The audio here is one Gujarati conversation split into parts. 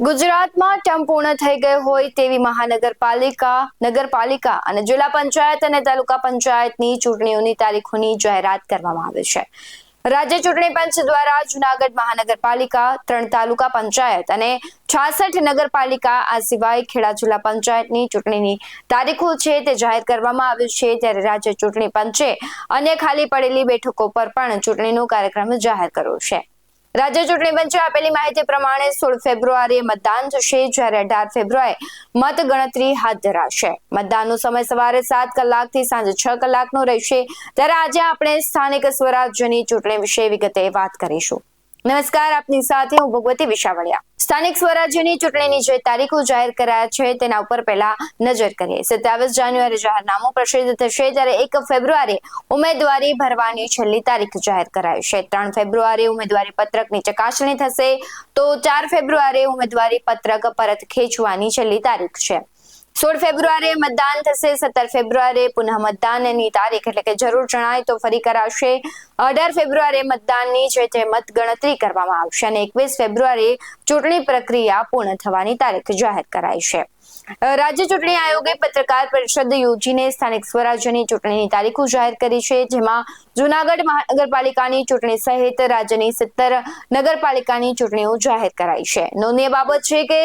ગુજરાતમાં ટર્મ પૂર્ણ થઈ ગઈ હોય તેવી મહાનગરપાલિકા, નગરપાલિકા અને જિલ્લા પંચાયત અને તાલુકા પંચાયતની ચૂંટણીઓની તારીખોની જાહેરાત કરવામાં આવી છે. રાજ્ય ચૂંટણી પંચ દ્વારા જુનાગઢ મહાનગરપાલિકા, ત્રણ તાલુકા પંચાયત અને છાસઠ નગરપાલિકા આ સિવાય ખેડા જિલ્લા પંચાયતની ચૂંટણીની તારીખો છે તે જાહેર કરવામાં આવ્યું છે. ત્યારે રાજ્ય ચૂંટણી પંચે અન્ય ખાલી પડેલી બેઠકો પર પણ ચૂંટણીનો કાર્યક્રમ જાહેર કર્યો છે. રાજ્ય ચૂંટણી પંચે આપેલી માહિતી પ્રમાણે સોળ ફેબ્રુઆરીએ મતદાન થશે, જ્યારે અઢાર ફેબ્રુઆરી મત ગણતરી હાથ ધરાશે. મતદાનનો સમય સવારે સાત કલાકથી સાંજે છ કલાકનો રહેશે. ત્યારે આજે આપણે સ્થાનિક સ્વરાજ્યની ચૂંટણી વિશે વિગતે વાત કરીશું. નમસ્કાર, આપની સાથે હું ભગવતી વિશાવળિયા સ્થાનિક સ્વરાજ્યની ચૂંટણીની જે તારીખો જાહેર કરાયા છે, તેના ઉપર પહેલા નજર કરીએ. સત્યાવીસ જાન્યુઆરી જાહેરનામું પ્રસિદ્ધ થશે, ત્યારે એક ફેબ્રુઆરી ઉમેદવારી ભરવાની છેલ્લી તારીખ જાહેર કરાઈ છે. ત્રણ ફેબ્રુઆરી ઉમેદવારી પત્રકની ચકાસણી થશે, તો ચાર ફેબ્રુઆરી ઉમેદવારી પત્રક પરત ખેંચવાની છેલ્લી તારીખ છે. સોળ ફેબ્રુઆરીએ મતદાન થશે, સત્તર ફેબ્રુઆરીએ પુનઃ મતદાનની તારીખ એટલે કે જરૂર જણાય તો ફરી કરાશે. અઢાર ફેબ્રુઆરીએ મતદાનની જે તે મતગણતરી કરવામાં આવશે અને એકવીસ ફેબ્રુઆરીએ ચૂંટણી પ્રક્રિયા પૂર્ણ થવાની તારીખ જાહેર કરાઈ છે. રાજ્ય ચૂંટણી આયોગે પત્રકાર પરિષદ યોજીને સ્થાનિક સ્વરાજ્યની ચૂંટણીની તારીખો જાહેર કરી છે, જેમાં જુનાગઢ મહાનગરપાલિકાની ચૂંટણી સહિત રાજ્યની સત્તર નગરપાલિકાની ચૂંટણીઓ જાહેર કરાઈ છે. નોંધનીય બાબત છે કે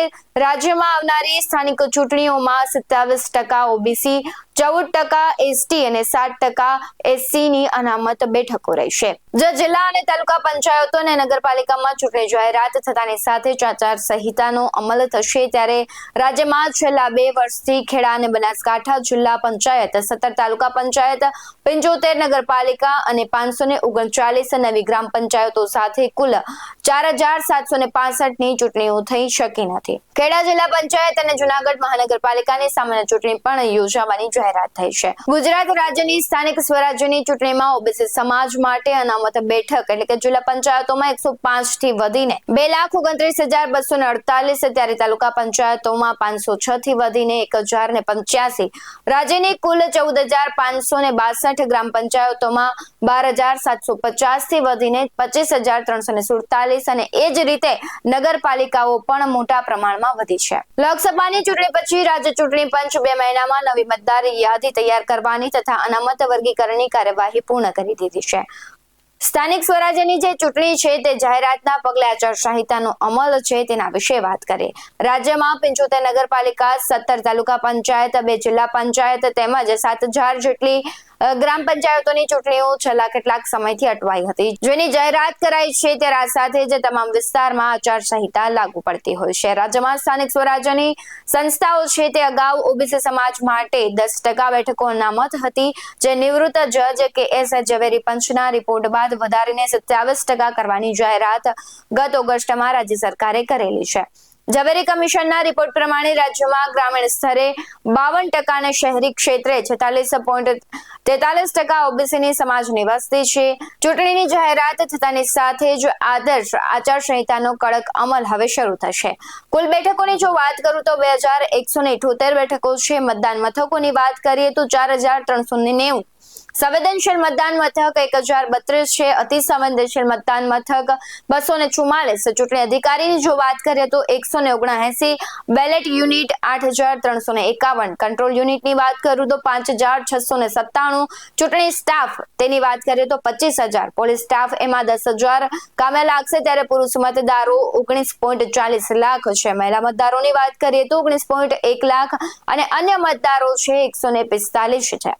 રાજ્યમાં આવનારી સ્થાનિક ચૂંટણીઓમાં સત્તાવીસ ટકા ઓબીસી ચૌદ ટકા એસટી અને સાત ટકા એસસી ની અનામત બેઠકો રહેશે. જે જિલ્લા અને તાલુકા પંચાયતો અને નગરપાલિકામાં ચૂંટણી જાહેરાત થતાની સાથે ચાચાર સંહિતાનો અમલ થશે ત્યારે રાજ્યમાં છેલ્લા બે વર્ષથી ખેડા અને બનાસકાંઠા જિલ્લા પંચાયત, સત્તર તાલુકા પંચાયત, પંચોતેર નગરપાલિકા અને પાંચસો ને ઓગણચાલીસ નવી ગ્રામ પંચાયતો સાથે કુલ ચાર હજાર સાતસો ને પાસઠની ચૂંટણીઓ થઈ શકી નથી. ખેડા જિલ્લા પંચાયત અને જુનાગઢ મહાનગરપાલિકાની સામાન્ય ચૂંટણી પણ યોજાવાની જાહેરાત થઈ છે. ગુજરાત રાજ્યની સ્થાનિક સ્વરાજ્યની ચૂંટણીમાં ઓબીસી સમાજ માટે અનામત બેઠક એટલે કે જિલ્લા પંચાયતોમાં એકસો પાંચથી વધીને બે લાખ ઓગણત્રીસ હજાર બસો ને અડતાલીસ ત્યારે તાલુકા પંચાયતોમાં પાંચસો છ થી વધીને એક હજાર ને પંચ્યાસી. રાજ્યની કુલ ચૌદ હજાર પાંચસો ને બાસઠ ગ્રામ પંચાયતોમાં બાર હજાર સાતસો પચાસથી વધીને પચીસ હજાર ત્રણસો ને સુડતાલીસ અને એ જ રીતે નગરપાલિકાઓ પણ મોટા પ્રમાણમાં વધી છે. લોકસભાની ચૂંટણી પછી રાજ્ય ચૂંટણી પંચ બે મહિનામાં નવી મતદાર યાદી તૈયાર કરવાની તથા અનામત વર્ગીકરણની કાર્યવાહી પૂર્ણ કરી દીધી છે. સ્થાનિક સ્વરાજ્યની જે ચૂંટણી છે તે જાહેરાતના પગલે આચારસંહિતાનો અમલ છે તેના વિશે વાત કરીએ. રાજ્યમાં પંચોતેર નગરપાલિકા, સત્તર તાલુકા પંચાયત, બે જિલ્લા પંચાયત તેમજ સાત હજાર જેટલી ગ્રામ પંચાયતોની ચૂંટણીઓ છેલ્લા કેટલાક સમયથી અટવાઈ હતી. જેની જાહેરાત કરાઈ છે ત્યારે આ સાથે જ તમામ વિસ્તારમાં આચારસંહિતા લાગુ પડતી હોય છે. રાજ્યમાં સ્થાનિક સ્વરાજ્યની સંસ્થાઓ છે તે અગાઉ ઓબીસી સમાજ માટે દસ ટકા બેઠકો અનામત હતી. જે નિવૃત્ત જજ કે એસ ઝવેરી પંચના રિપોર્ટ બાદ વધારીને સત્યાવીસ ટકા કરવાની જાહેરાત ગત ઓગસ્ટમાં રાજ્ય સરકારે કરેલી છે. ઝવેરી કમિશનના રિપોર્ટ પ્રમાણે રાજ્યમાં ગ્રામીણ સ્તરે બાવન ટકા અને શહેરી ક્ષેત્રે છેતાલીસ પોઈન્ટ તેતાલીસ ટકા ઓબીસીની સમાજની વસ્તી છે. ચૂંટણીની જાહેરાત થતાની સાથે જ આદર્શ આચારસંહિતાનો કડક અમલ હવે શરૂ થશે. કુલ બેઠકોની જો વાત કરું તો બે હજાર એકસો ને બેઠકો છે. મતદાન મથકોની વાત કરીએ તો ચાર હજાર ત્રણસો ને નેવું સંવેદનશીલ મતદાન મથક એક હજાર બત્રીસ છે. અતિ સંવેદનશીલ મતદાન મથક બસો ને ચુમ્માલીસ ચૂંટણી અધિકારીની જો વાત કરીએ તો એકસો ને ઓગણએસી બેલેટ યુનિટ આઠ હજાર ત્રણસો ને એકાવન. કંટ્રોલ યુનિટની વાત કરું તો પાંચ હજાર છસો ને સત્તાણું. ચૂંટણી સ્ટાફ તેની વાત કરીએ તો પચીસ હજાર. પોલીસ સ્ટાફ એમાં દસ હજાર. કામે લાગશે ત્યારે પુરુષ મતદારો ઓગણીસ પોઈન્ટ ચાલીસ લાખ છે. મહિલા મતદારોની વાત કરીએ તો ઓગણીસ પોઈન્ટ એક લાખ અને અન્ય મતદારો છે એકસો ને પિસ્તાલીસ છે.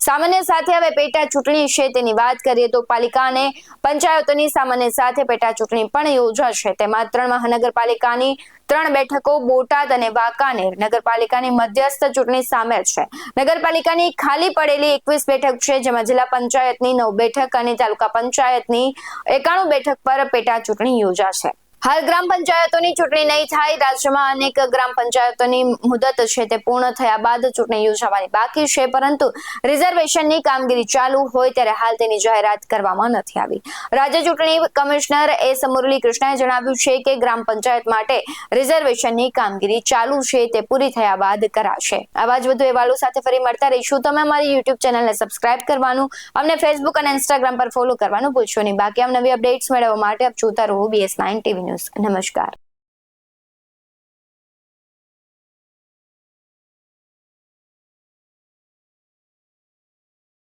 સામાન્ય સાથે હવે પેટા ચૂંટણી છે, તેની વાત કરીએ તો પાલિકા અને પંચાયતોની સામાન્ય સાથે પેટા ચૂંટણી પણ યોજાશે. તેમાં ત્રણ મહાનગરપાલિકાની ત્રણ બેઠકો, બોટાદ અને વાંકાનેર નગરપાલિકાની મધ્યસ્થ ચૂંટણી સામેલ છે. નગરપાલિકાની ખાલી પડેલી એકવીસ બેઠક છે, જેમાં જિલ્લા પંચાયતની નવ બેઠક અને તાલુકા પંચાયતની એકાણું બેઠક પર પેટા ચૂંટણી યોજાશે. હાલ ગ્રામ પંચાયતોની ચૂંટણી નહીં થાય, રાજ્યમાં અનેક ગ્રામ પંચાયતોની મુદત છે તે પૂર્ણ થયા બાદ ચૂંટણી યોજાવાની બાકી છે, પરંતુ રિઝર્વેશનની કામગીરી ચાલુ હોય ત્યારે હાલ તેની જાહેરાત કરવામાં નથી આવી. રાજ્ય ચૂંટણી કમિશનર એસ. મુરલી કૃષ્ણએ જણાવ્યું છે કે ગ્રામ પંચાયત માટે રિઝર્વેશનની કામગીરી ચાલુ છે તે પૂરી થયા બાદ કરાશે. આવા જ વધુ અહેવાલો સાથે ફરી મળતા રહીશું. તમે અમારી યુટ્યુબ ચેનલને સબસ્ક્રાઇબ કરવાનું, અમને ફેસબુક અને ઇન્સ્ટાગ્રામ પર ફોલો કરવાનું ભૂલશો નહીં. બાકી આમ નવી અપડેટ્સ મેળવવા માટે આપ જોતા રહો બીએસ નાઇન ટીવી ન્યૂઝ. નમસ્કાર.